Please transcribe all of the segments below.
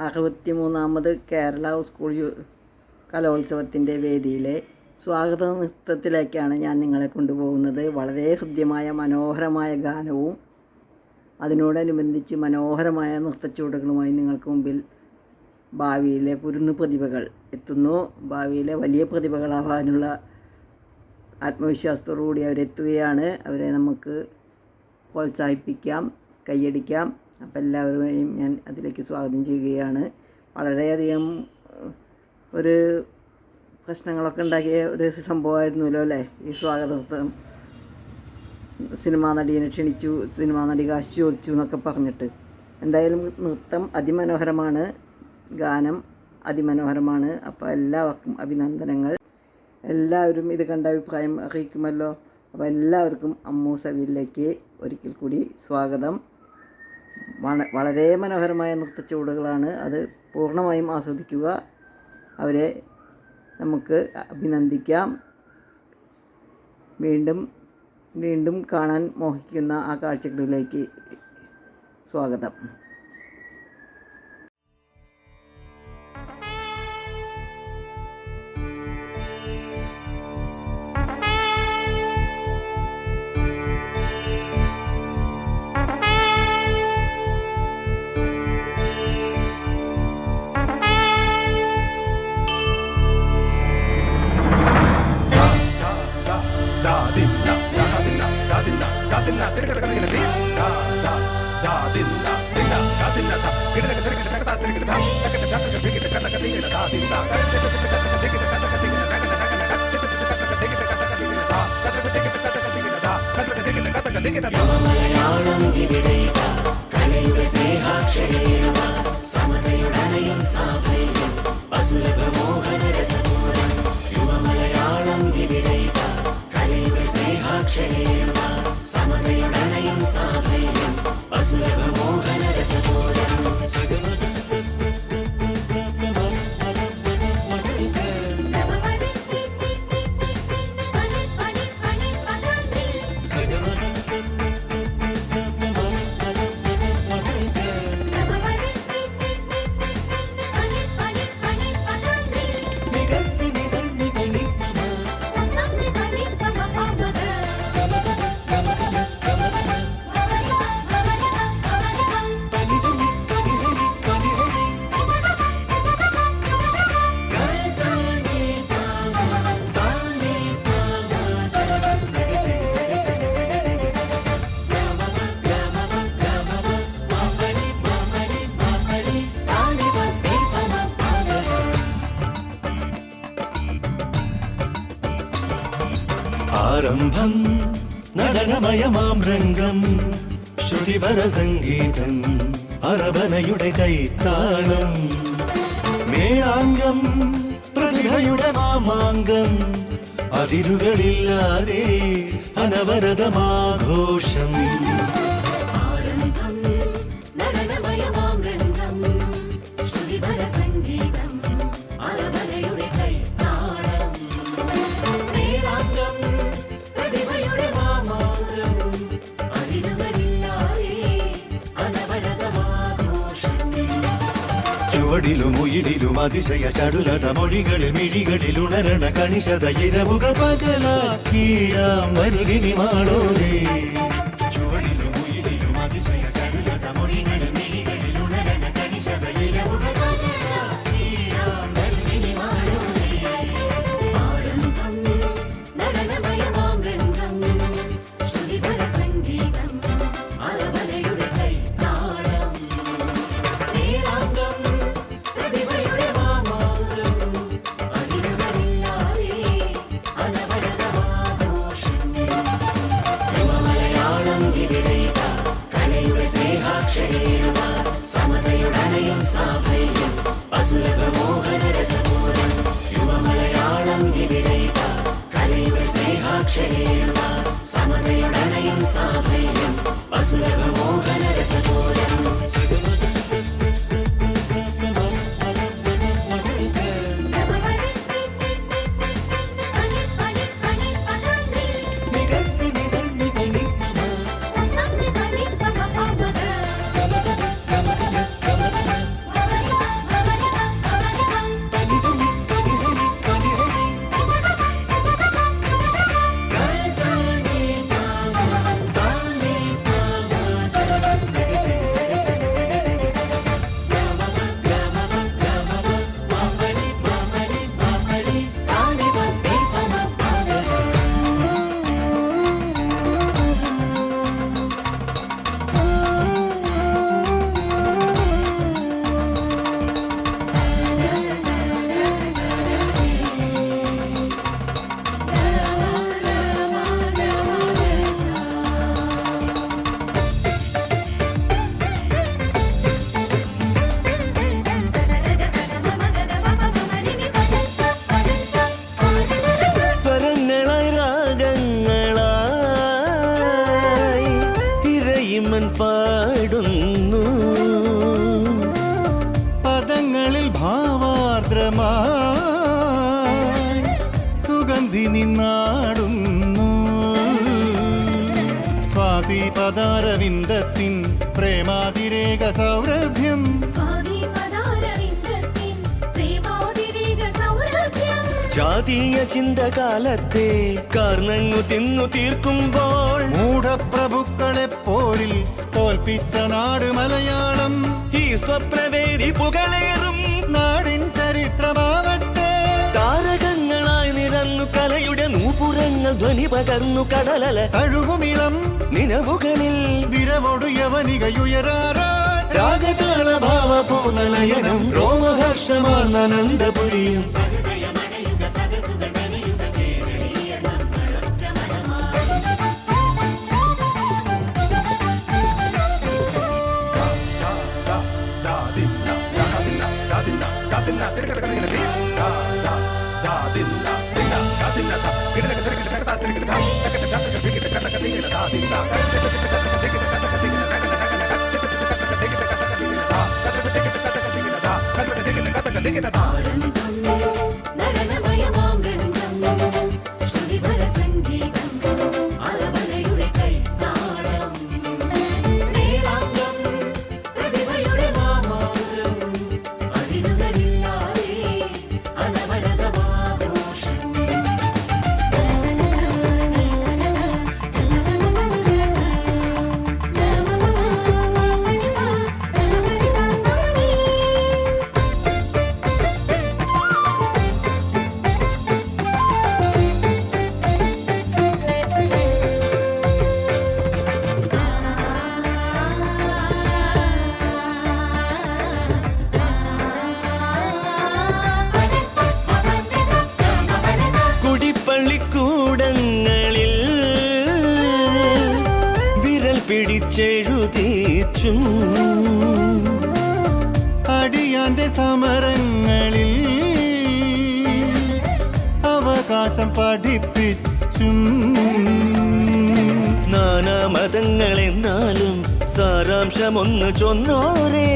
അറുപത്തി മൂന്നാമത് കേരള സ്കൂൾ കലോത്സവത്തിന്റെ വേദിയിലെ സ്വാഗത നൃത്തത്തിലേക്കാണ് ഞാൻ നിങ്ങളെ കൊണ്ടുപോകുന്നത്. വളരെ ഹൃദ്യമായ മനോഹരമായ ഗാനവും അതിനോടനുബന്ധിച്ച് മനോഹരമായ നൃത്തച്ചുവടുകളുമായി നിങ്ങൾക്ക് മുമ്പിൽ ഭാവിയിലെ കുരുന്ന് പ്രതിഭകൾ എത്തുന്നു. ഭാവിയിലെ വലിയ പ്രതിഭകളാവാനുള്ള ആത്മവിശ്വാസത്തോടുകൂടി അവരെത്തുകയാണ്. അവരെ നമുക്ക് പ്രോത്സാഹിപ്പിക്കാം കൈയടിക്കാം. അപ്പം എല്ലാവരെയും ഞാൻ അതിലേക്ക് സ്വാഗതം ചെയ്യുകയാണ്. വളരെയധികം ഒരു പ്രശ്നങ്ങളൊക്കെ ഉണ്ടാക്കിയ ഒരു സംഭവമായിരുന്നല്ലോ അല്ലേ? ഈ സ്വാഗതം. സിനിമാ നടിയെ ക്ഷണിച്ചു സിനിമാ നടി കാശ് ചോദിച്ചു എന്നൊക്കെ പറഞ്ഞിട്ട്. എന്തായാലും നൃത്തം അതിമനോഹരമാണ് ഗാനം അതിമനോഹരമാണ്. അപ്പോൾ എല്ലാവർക്കും അഭിനന്ദനങ്ങൾ. എല്ലാവരും ഇത് കണ്ട അഭിപ്രായം അറിയിക്കുമല്ലോ. അപ്പോൾ എല്ലാവർക്കും അമ്മൂസവിയിലേക്ക് ഒരിക്കൽ കൂടി സ്വാഗതം. വളരെ മനോഹരമായ നൃത്തച്ചുവടുകളാണ് അത് പൂർണമായും ആസ്വദിക്കുക. അവരെ നമുക്ക് അഭിനന്ദിക്കാം. വീണ്ടും വീണ്ടും കാണാൻ മോഹിക്കുന്ന ആ കാഴ്ചകളിലേക്ക് സ്വാഗതം. ದಾದಿಲ್ಲ ದಿಲ್ಲ ದಾದಿಲ್ಲ ದ ಗಿಡದ ತಿರುಗಿದ ತಗದ ತಿರುಗಿದ ತಗದ ತಗದ ತಿರುಗಿದ ಕನಕ ನೀಲ ದಾದಿಲ್ಲ യോമലയാളം ഇവിടെയിത കലയുടെ സ്നേഹാക്ഷരയിടുക സമതയുടനയും സാഫല്യം വസുലഭ മോഹന രസപൂരം യുവമലയാളം ഇവിടെയിത കലയുടെ സ്നേഹാക്ഷരയിടുക ആരംഭം നടനമയമാം രംഗം ശ്രുതിപര സംഗീതം അറബനയുടെ കൈത്താളം മേളാംഗം പ്രതിഭയുടെ മാമാങ്കം അതിരുകളില്ലാതെ അനവരതമാഘോഷം. ചുവടിലും ഉയിരിലും അതിശയ ചടുലത മൊഴികളിൽ മിഴികളിൽ ഉണരണ കണിശത ഇരവുകൾ പകലാക്കീഴാം വരുകിനി മാളോരേ പദാരവിന്ദത്തിൻ പ്രേമാതിരേക സൗരഭ്യം. സ്വാതി പദാരവിന്ദത്തിൻ പ്രേമാതിരേക സൗരഭ്യം. ജാതീയ ചിന്തകാലത്തെ കാർന്നങ്ങു തിന്നു തീർക്കുമ്പോൾ മൂഢപ്രഭുക്കളെ പോരിൽ തോൽപ്പിച്ച നാട് മലയാളം. ഈ സ്വപ്നവേദി പുകളേറും നാടിൻ ചരിത്രമാവട്ടെ. താരകങ്ങളായി നിറന്നു കലയുടെ നൂപുരങ്ങൾ ധ്വനി പകർന്നു കടലല. തഴുകുമിളം നിലവുകളിൽ വിരവൊടു യവനികയുയരാറാ രാഗതാള നയനം രോമഹർഷമാനന്ദപുരിയും ഹൃദയമണയുക നടനമയമാം പിടിച്ചെഴുതിച്ചും അടിയാന്റെ സമരങ്ങളിൽ അവകാശം പഠിപ്പിച്ചും. നാനാമതങ്ങളെന്നാലും സാരാംശമൊന്ന് ചൊന്നോരേ.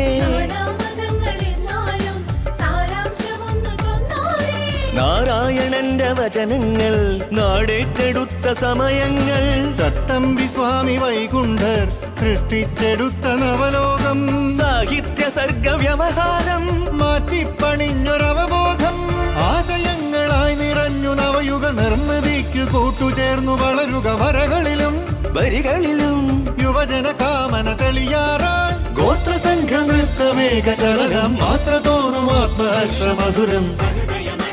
നാരായണന്റെ വചനങ്ങൾ നാടേറ്റെടുത്ത സമയങ്ങൾ. ചട്ടമ്പി സ്വാമി വൈകുണ്ഠർ സൃഷ്ടിച്ചെടുത്ത നവലോകം. സാഹിത്യ സർഗ വ്യവഹാരം മാറ്റിപ്പണിഞ്ഞൊരവബോധം. ആശയങ്ങളായി നിറഞ്ഞു നവയുഗ നിർമ്മിതിക്ക് കൂട്ടുചേർന്നു വളരുക വരകളിലും. വരികളിലും. യുവജന കാമന തെളിയാറാൻ. ഗോത്ര സംഘ നൃത്തമേക ചലനം മാത്ര തോറും ആത്മഹർഷമധുരം ഹൃദയമണയുക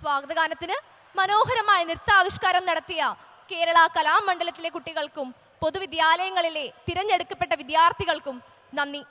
സ്വാഗതഗാനത്തിന് മനോഹരമായ നൃത്താവിഷ്കാരം നടത്തിയ കേരള കലാമണ്ഡലത്തിലെ കുട്ടികൾക്കും പൊതുവിദ്യാലയങ്ങളിലെ തിരഞ്ഞെടുക്കപ്പെട്ട വിദ്യാർത്ഥികൾക്കും നന്ദി.